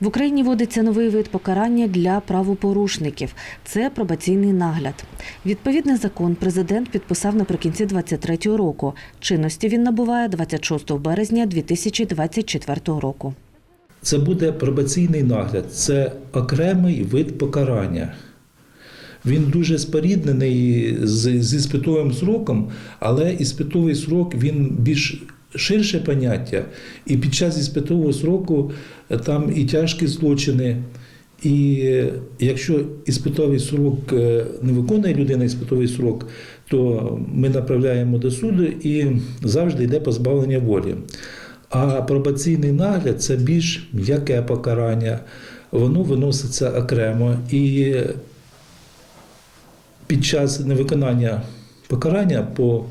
В Україні вводиться новий вид покарання для правопорушників. Це пробаційний нагляд. Відповідний закон президент підписав наприкінці 2023 року. Чинності він набуває 26 березня 2024 року. Це буде пробаційний нагляд, це окремий вид покарання. Він дуже споріднений з, з іспитовим сроком, але іспитовий срок він більш ширше поняття. І під час іспитового сроку е, там і тяжкі злочини. І е, якщо іспитовий срок е, не виконує людина іспитовий срок, то ми направляємо до суду і завжди йде позбавлення волі. А пробаційний нагляд це більш м'яке покарання, воно виноситься окремо. І під час невиконання покарання по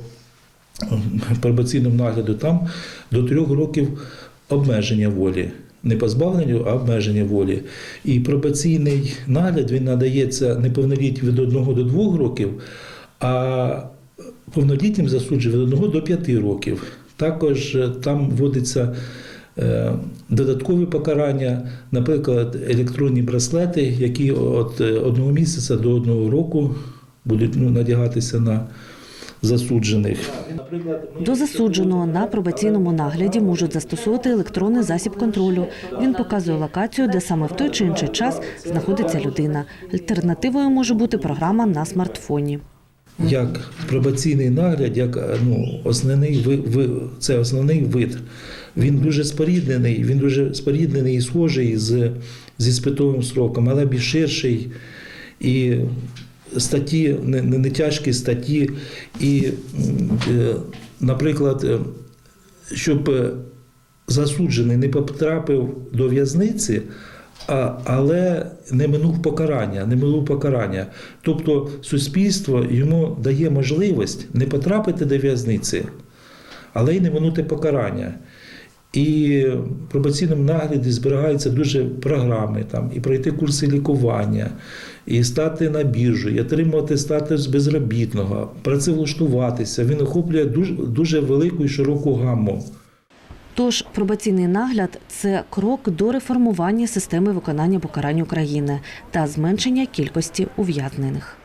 пробаційному нагляду там до трьох років обмеження волі. Не позбавлення, а обмеження волі. І пробаційний нагляд він надається неповнолітнім від 1 до 2 років, а повнолітнім засуджує від 1 до 5 років. Також е, там вводиться е, додаткові покарання, наприклад, електронні браслети, які від одного місяця до одного року будуть ну, надягатися на засуджених. До засудженого на пробаційному нагляді можуть застосовувати електронний засіб контролю. Він показує локацію, де саме в той чи інший час знаходиться людина. Альтернативою може бути програма на смартфоні. як пробаційний нагляд, як ну, основний ви, ви, це основний вид. Він дуже споріднений, він дуже споріднений і схожий з, з іспитовим сроком, але більш ширший. І статті, не, не, тяжкі статті. І, е, наприклад, е, щоб е, засуджений не потрапив до в'язниці, але не минув покарання, не минув покарання. Тобто суспільство йому дає можливість не потрапити до в'язниці, але й не минути покарання. І в пробаційному нагляді зберігаються дуже програми, там, і пройти курси лікування, і стати на біржу, і отримувати статус безробітного, працевлаштуватися. Він охоплює дуже, дуже велику і широку гамму. Тож пробаційний нагляд це крок до реформування системи виконання покарань України та зменшення кількості ув'язнених.